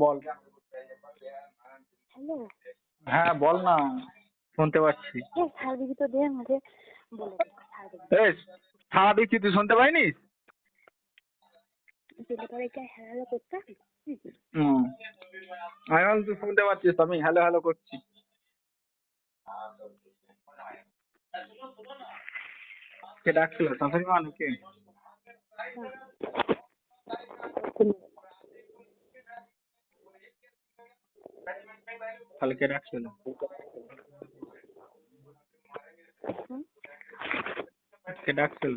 বল। Hello. হ্যাঁ বল না শুনতে পাচ্ছি। এই সারা দিচ্ছি তুই শুনতে আমি ভাবলাম তুই শুনতে পাচ্ছিস আমি হ্যালো হ্যালো করছি। কে ডাকছিল? শাশুড়ি মা নাকি? তাহলে কে ডাকছিল হুম? কে ডাকছিল?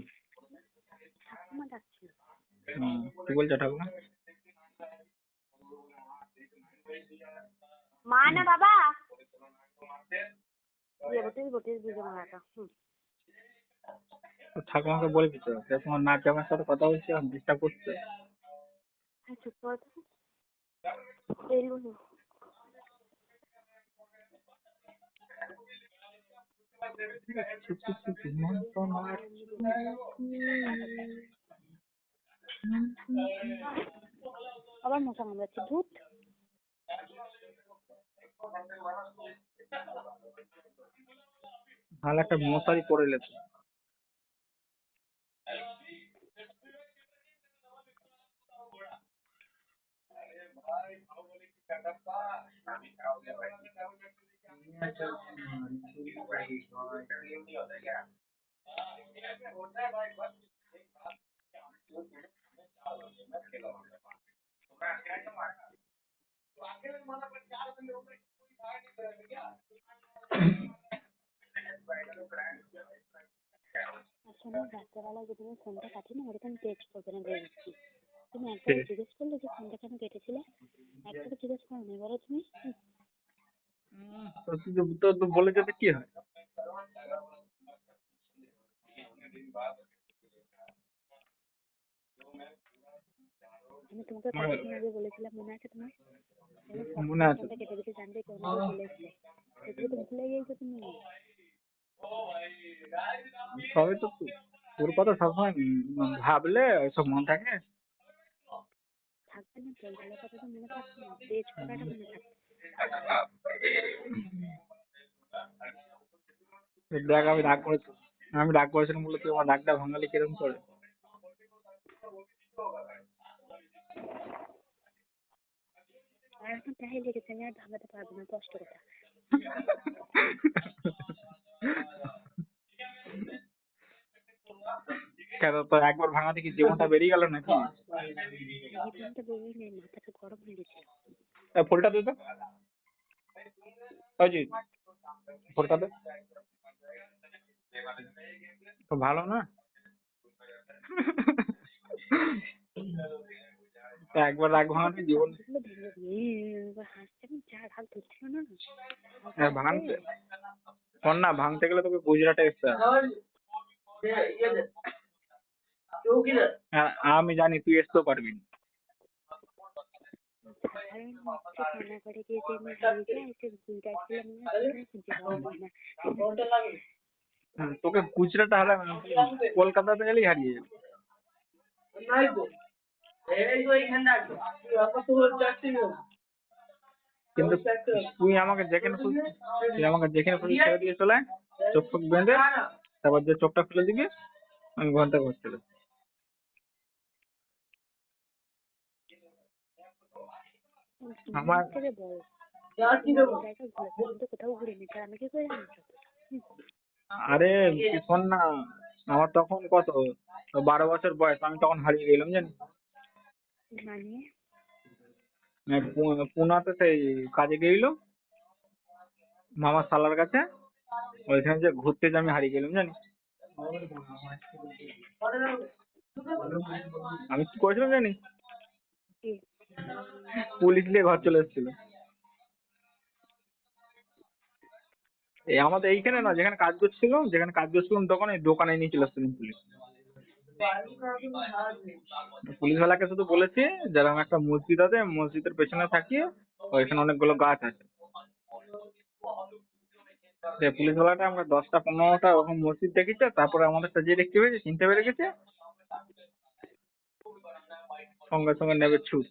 কি বলছো ঠাকুমা? মা না বাবা? তো ঠাকুমাকে বলবি তো তোমার নাচ জামার সাথে কথা বলছি ডিস্টার্ব করছে। চুপ কর তো এলু না আবার মশা কামড়াচ্ছে ভূত ভালো একটা মশারি পরে লে তো। আসলে রাত্রেবেলা যদি আমি ফোনটা কাটি না ওরকম টেক্সট করবে না বলে দিচ্ছি তুমি একবার জিজ্ঞেস করলে যে ফোনটা কেন কেটেছিলে? একবার জিজ্ঞেস করো না বলো তুমি। তো বলে যেতে কি হয়? আমি তোমাকে কতদিন আগে বলেছিলাম মনে আছে তোমার? মনে আছে। কেটে কেটে জানতে কেউ আমাকে বলেছে তো ভুলে গিয়েছো তুমি। সবই তো তোর কথা সবসময় ভাবলে ওইসব মনে থাকে। থাকবে না তো ভালো কথা তো মনে থাকবে না। পেজ করাটা মনে থাকবে দেখ আমি রাগ করেছি আমি রাগ করেছিলাম বলে তুই আমার রাগটা ভাঙালি কীরকম করে? এখন তাই লেগেছে আমি আর ভাঙাতে পারব না কষ্ট কথা। কেন তো একবার ভাঙাতে কি জীবনটা বেরিয়ে গেল নাকি? জীবনটা বেরিয়ে নেই মাথাটা গরম হয়ে গেছিল এ, ফুলটা দে তো। দে। তো ভালো না? একবার রাগ ভাঙাতে জীবন হ্যাঁ, ভাঙতে শোন না ভাঙতে গেলে তোকে গুজরাটে আসতে হবে। হ্যাঁ, আমি জানি তুই আসতেও পারবি না। করে তোকে গুজরাটে হারাবে না তুই কলকাতাতে গেলেই হারিয়ে যাবে। কিন্তু তুই আমাকে যেখানে খুশি তুই আমাকে যেখানে খুশি ছেড়ে দিয়ে চলে আয়, চোখ ফোক বেঁধে তারপর যে চোখটা খুলে দিবি আমি ঘণ্টা ঘর চলে। আমার- কোথাও আমি কি করে আরে শোন না আমার তখন কত? বারো বছর বয়স আমি তখন হারিয়ে গেলাম জানিস? মানে? মানে পুনাতে সেই কাজে গেছিল মামার শালার কাছে ওইখানে যে ঘুরতে যে আমি হারিয়ে গেলাম জানিস? আমি কি করেছিলাম জানিস? পুলিশ নিয়ে ঘর চলে এসেছিল। এই আমাদের এইখানে না, যেখানে কাজ করছিলাম, যেখানে কাজ করছিলাম তখন এই দোকানে নিয়ে চলে এসেছিলেন পুলিশ। পুলিশওয়ালাকে শুধু বলেছি, যেরকম একটা মসজিদ আছে, মসজিদের পেছনে থাকি ওইখানে অনেকগুলো গাছ আছে। পুলিশওয়ালাটা আমরা দশটা, পনেরোটা ওরকম মসজিদ দেখেছে, তারপরে আমাদের যে দেখতে পেয়েছে, চিনতে পেরে গেছে, সঙ্গে সঙ্গে নেবে ছুট।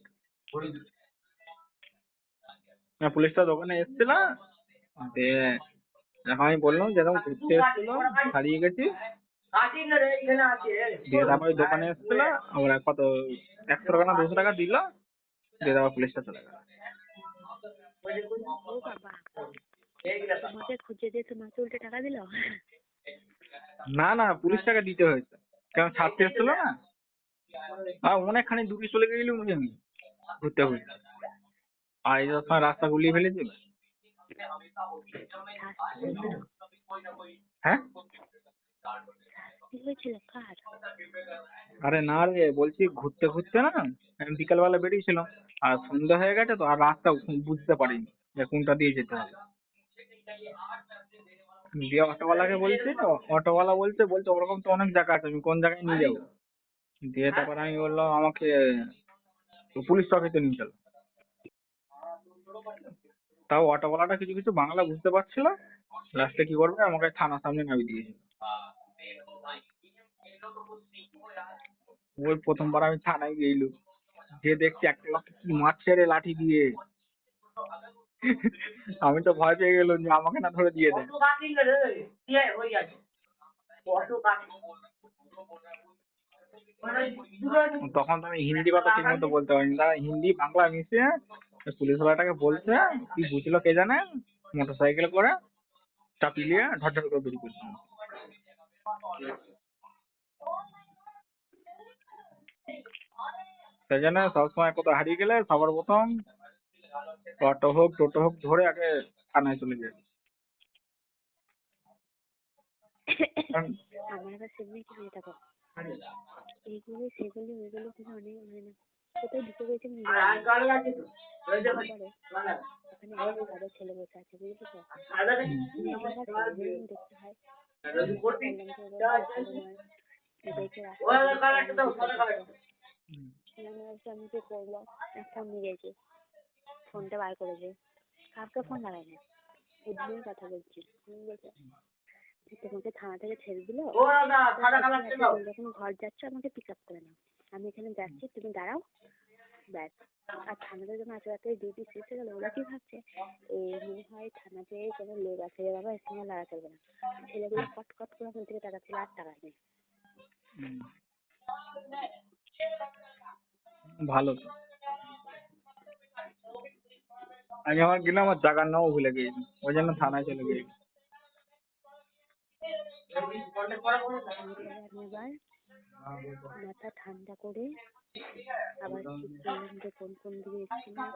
না, পুলিশটা দোকানে এসেছিল এখন আমি বললাম যে এরকম ঘুরতে এসেছিল হারিয়ে গেছি। দিয়ে তারপরে দোকানে এসেছিল আমরা কত একশো টাকা না দুশো টাকা দিল দিয়ে তারপর পুলিশটা চলে গেল টাকা না না পুলিশটাকে দিতে হয়েছে। কারণ ছাড়তে এসেছিল না? আর অনেকখানি দূরে চলে গেছিলাম আমি ঘুরতে ঘুরতে। আর এই যখন রাস্তা গুলিয়ে ফেলেছিল হ্যাঁ আরে না রে, বলছি ঘুরতে ঘুরতে না আমি বিকালবেলা বেরিয়েছিলাম, আর সন্ধ্যা হয়ে গেছে তো, আর রাস্তা বুঝতে পারিনি যে কোনটা দিয়ে যেতে হবে। দিয়ে অটোওয়ালাকে বলছি তো, অটোওয়ালা বলছে বলছে ওরকম তো অনেক জায়গা আছে, আমি কোন জায়গায় নিয়ে যাব? দিয়ে তারপর আমি বললাম, আমাকে পুলিশ চৌকিতে নিয়ে চলো। তাও অটোওয়ালাটা কিছু কিছু বাংলা বুঝতে পারছিল। লাস্টে কি করবে? আমাকে থানার সামনে নামিয়ে দিয়েছিল। ওই প্রথমবার আমি থানায় গেইলু। যে দেখছি একটা লোককে কি মারছে রে লাঠি দিয়ে। আমি তো ভয় পেয়ে গেলাম যে আমাকে না ধরে দিয়ে দেয়। তখন তো আমি হিন্দি কথা ঠিক মতো বলতে পারিনি। তারা হিন্দি বাংলা মিশিয়ে পুলিশ ওয়ালাটাকে বলছে, কি বুঝলো কে জানে? মোটর সাইকেল করে চাপিয়ে নিয়ে ঢট করে বেরিয়ে পড়ছে। সেই জন্য সবসময় কোথাও হারিয়ে গেলে সবার প্রথম অটো হোক, টোটো হোক, ধরে আগে থানায় চলে যায়। আমার আবার সেমনি কি হয়ে দেখো এইগুলো, সেগুলি, ওইগুলো কিন্তু অনেক না। কোথায় ঢুকে গেছে ওখানে ছেলে বসে আছে বুঝেছ তো? দেখতে হয়। যে আমি কি করব ফোন নিয়ে গেছি। ফোনটা বার করেছে। কাউকে ফোন লাগাই না কথা বলছি। তোমাকে থানা থেকে ছেড়ে দিলো? যখন ঘর যাচ্ছ আমাকে পিক আপ করে নাও। আমি এখানে যাচ্ছি তুমি দাঁড়াও। ব্যাস। আর থানাতে যখন আজ রাতে ডিউটি শেষ হয়ে গেলো ওরা কি ভাবছে? এ মনে হয় থানাতে কোনো লোক আছে বাবা এর সঙ্গে চলবে না। ছেলেগুলো কট কট করে ওখান থেকে টাকা ছিল আর টাকা নেই ভালো। তো আমি আমার গেলাম আমার জায়গার নামও ভুলে গিয়েছি ওই জন্য থানায় চলে গিয়েছি। এবার মাথা ঠান্ডা করে আবার ঠিক করলাম যে কোন কোন দিকে এসেছিলাম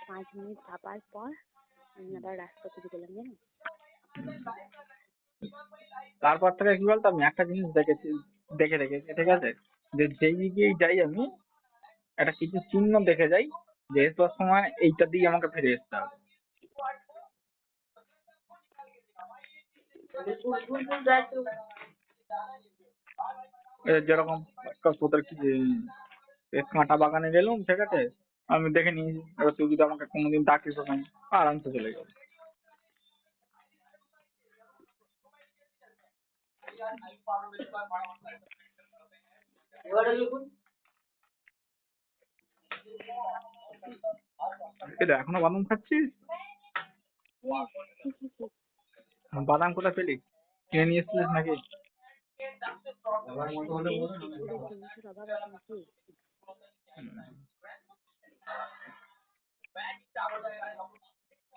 পাঁচ মিনিট ভাবার পর আমি আবার রাস্তা খুঁজে পেলাম জানো? তারপর থেকে কি বলতো আমি একটা জিনিস দেখেছি দেখে রেখেছি ঠিক আছে? যে যেই দিকেই যাই আমি একটা কিছু চিহ্ন দেখে যাই যে এসবার সময় এইটা দিয়ে আমাকে ফিরে আসতে হবে। যেরকম একটা তোদের কি কাঁটা বাগানে গেলুম ঠিক আছে আমি দেখে নিয়েছি। এবার তুই যদি আমাকে কোনোদিন ডাকিস ওখানে আরামসে চলে যাব এটা এখনও বাদাম খাচ্ছিস? বাদাম কোথায় পেলি? কিনে নিয়ে এসেছিলিস নাকি? জিনিসের অভাব আছে নাকি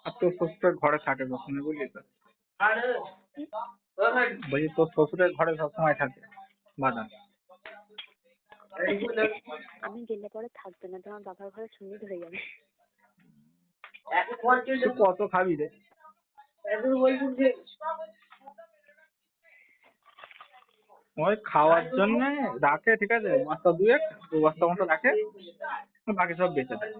আর তোর শ্বশুরের ঘরে থাকে সবসময় বুঝলি তো? বলছি তোর শ্বশুরের ঘরে সবসময় থাকে বাদাম। আমি গেলে পরে থাকবে না তোমার বাবার ঘরে সঙ্গে ধরে যাবে। তুই কত খাবি রে? ওই খাওয়ার জন্য রাখে ঠিক আছে? বস্তা দুয়েক দু বস্তা মতো রাখে। বাকি সব বেচে দেয়।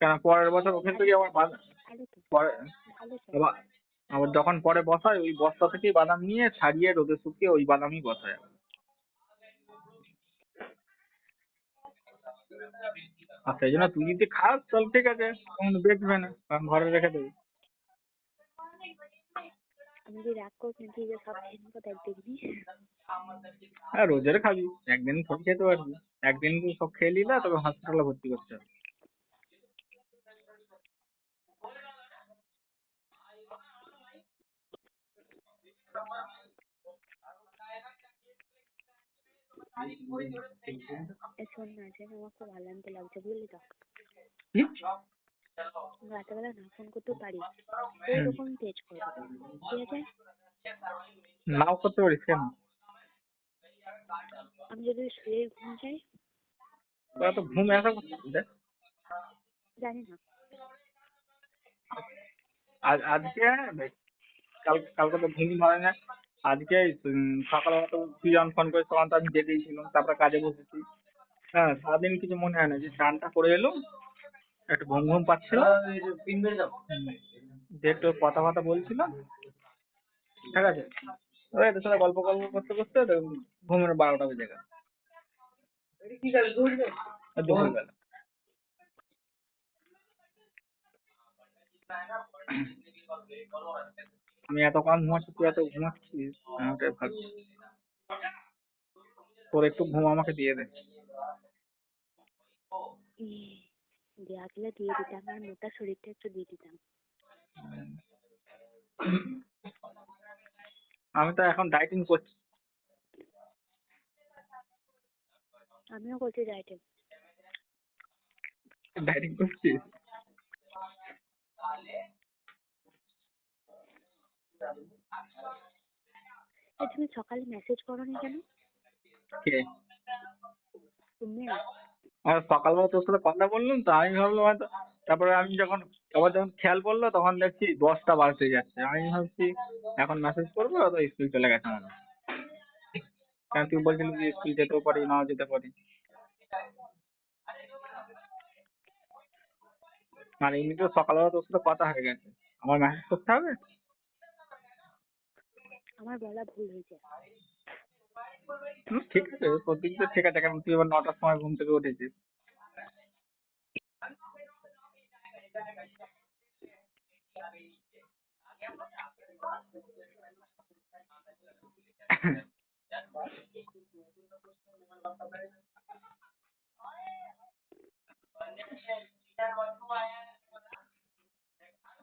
কেন পরের বছর ওখান থেকে আবার বাদাম পরে আবার যখন পরে বসায় ওই বস্তা থেকেই বাদাম নিয়ে ছাড়িয়ে রোদে শুকিয়ে ওই বাদামই বসায় আবার। আর সেই জন্য তুই যদি খাস তাহলে ঠিক আছে। কোনো দেখবে না কারণ ঘরে রেখে দেবে। আমি যদি রাগ করছি তুই যে সব খেয়ে নেব দেখ দেখবি। হ্যাঁ রোজের খাবি। একদিন থোড়ি খেতে পারবি। একদিন কি সব খেয়ে নিলে তবে হসপিটালে ভর্তি করতে হবে। শোন না আজকে আমার খুব আলান্ত লাগছে বুঝলি তো? না ফোন করতেও পারি ওইরকম তেজ করব। ঠিক আছে? নাও করতে পারিস কেন? আমি যদি শুয়ে ঘুম তো ঘুম করছিস দেখ। জানি না। আজ আজকে কাল কালকে তো ঘুম ধরে না। আজকে উম, সকালবেলা তো তুই যখন ফোন করিস তখন তো আমি জেগেই ছিলাম তারপরে কাজে বসেছি। হ্যাঁ সারাদিন কিছু মনে হয় না। যে স্নানটা করে এলো একটু ঘুম ঘুম পাচ্ছিল। হুম। যে একটু কথা কথা বলছিল। ঠিক আছে? ওই এদের সাথে গল্প গল্প করতে করতে তো ঘুমের বারোটা বেজে গেল। দুপুরবেলা? আমি এত কম ঘুমাচ্ছি তুই এত ঘুমাচ্ছিস আমাকে ভাবছি তোর একটু ঘুম আমাকে দিয়ে দে। দেওয়া গেলে দিয়ে দিতাম আর মোটা শরীরটা একটু দিয়ে দিতাম। আমি তো এখন ডাইটিং করছি। আমিও করছি ডায়েটে ডাইটিং করছিস তুমি সকালে মেসেজ করোনি কেন? কে? তুমি? আর সকালবেলা তোর সাথে কথা বললাম, তো আমি ভাবলাম হয়তো তারপরে আমি যখন, আবার যখন খেয়াল পড়ল, তখন দেখছি দশটা বাজতে যাচ্ছে। আমি ভাবছি এখন মেসেজ করব তো স্কুল চলে গেছে আমার। কারণ তুই বলছিলি যে স্কুল যেতেও পারি, নাও যেতে পারি। আর এমনিতেও সকালবেলা তোর সাথে কথা হয়ে গেছে। আমার মেসেজ করতে হবে? আমার বলা ভুল হয়েছে। ঠিক আছে তোর দিক ঠিক আছে, কারণ তুই এবার নটার সময় ঘুম থেকে উঠেছিস।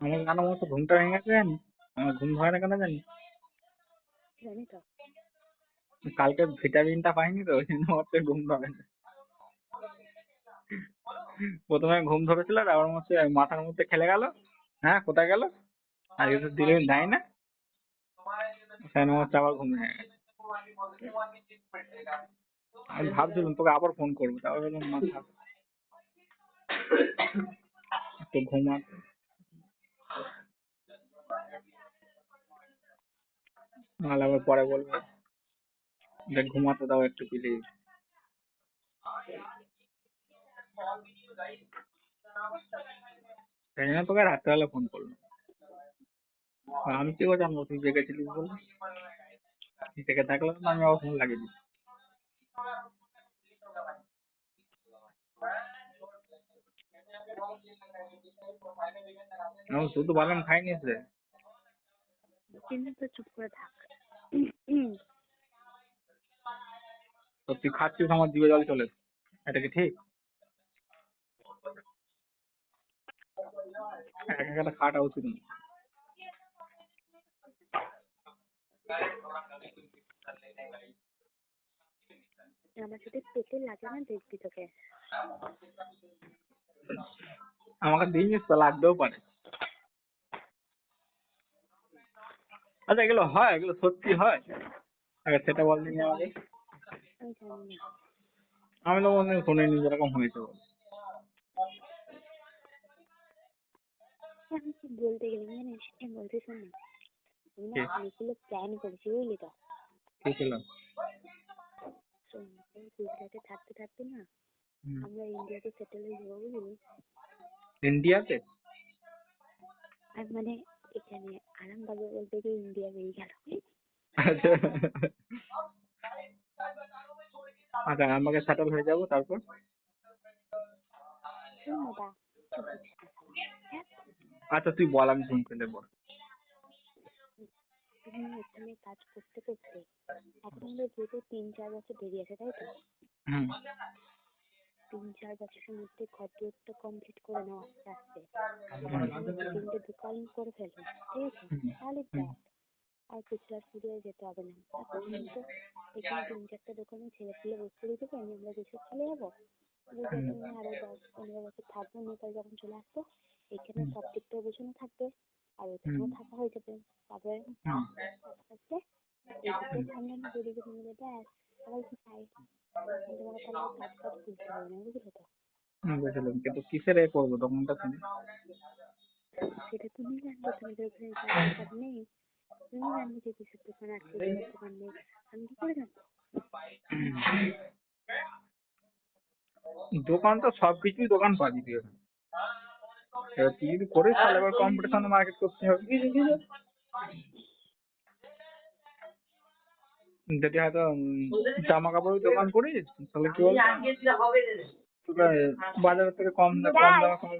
আমার কেন মতো ঘুমটা ভেঙে গেছে জানিস? আমার ঘুম হয় না কেন জানিস? জানি তো। কালকে ভিটামিনটা পাইনি তো ওই জন্য আমার তো ঘুম ধরে না। প্রথমে ঘুম ধরেছিল তারপর হচ্ছে মাথার মধ্যে খেলে গেল। হ্যাঁ কোথায় গেল? আর তো দিলে দেয় না সেখানে হচ্ছে আবার ঘুম ভেঙে গেছে। আমি ভাবছিলাম তোকে আবার ফোন করব তারপর বললাম না থাক। একটু ঘুমা নাহলে আবার পরে বলবে। দেখ ঘুমাতে দাও একটু প্লিজ সেই জন্য তোকে রাত্রেবেলা ফোন করলাম। আমি কি করে জানব তুই জেগেছিলিস বলে? তুই জেগে থাকলে তো আমি আবার ফোন লাগিয়ে দিই আমি শুধু বাদাম খাইনি তো চুপ করে থাক। তো তুই খাচ্ছিস আমার জিভে জল চলে এসেছে। এটা কি ঠিক? একা একা খাওয়াটা উচিত না আমার সাথে পেটে লাগে না দেখবি তোকে। আমাকে দিইনিস তো লাগতেও পারে। আচ্ছা এগুলো হয় এগুলো সত্যি হয়? আগে সেটা বল দিনি আমাকে। আমি তো মনে শুনিনি যেরকম হয়েছে বলে। আমি কি বলতে গেলাম জানিস? আমি বলতে শোন না। আমি না অনেকগুলো প্ল্যান করেছি বুঝলি তো? কি শোন এই গুজরাটে থাকতে থাকতে না আমরা ইন্ডিয়াতে সেটেল হয়ে যাব বুঝলি? ইন্ডিয়াতে? আর মানে এখানে আরামবাগে বলতে গিয়ে ইন্ডিয়া বেরিয়ে গেল। আচ্ছা আমাকে সেটেল হয়ে যাব তারপর। হ্যাঁ আচ্ছা তুই বল আমি শুনতে নেব তুমি এখানে কাজ করতে করতে এখন তিন চার বছর দেরি আছে তাই তো? তিন চার বছরের মধ্যে দুয়ারটা কমপ্লিট করে নাও আস্তে আস্তে। তিনটে দোকান করে ফেলো ঠিক আছে? তাহলে হুম। আর কুচলার ফুরিয়ে যেতে হবে না। এখন তিন চারটে দোকানে ছেলে পেলে বসতে দিতে পারি আমরা গুছিয়ে চলে যাব। তুমি আরও দশ পনেরো বছর থাকব নেপাল যখন চলে আসব এখানে। সব দিকটা গোছানো থাকবে আর ওখানেও থাকা হয়ে যাবে। তারপরে। আস্তে আস্তে সামলানো দুদিকে মিলে ব্যাস সবাই কি চাই তোমাকে তাহলে কাজ কাজ বুঝতে হবে না বুঝলে তো? বুঝলাম। কিন্তু কিসের এ করব দোকানটা শুনে সেটা তুমি জানবে তোমাদের ওখানে কাজ কাজ নেই। তুমি জানবে যে আমি কি করে জানব? দোকান তো সব কিছুই দোকান পাবি তুই ওখানে এবার তুই যদি করিস তাহলে এবার কম্পিটিশনে মার্কেট করতে হবে। যদি হয়তো জামা কাপড়ের দোকান করিস তাহলে কি বলতো? তোকে বাজারের থেকে কম কম দামে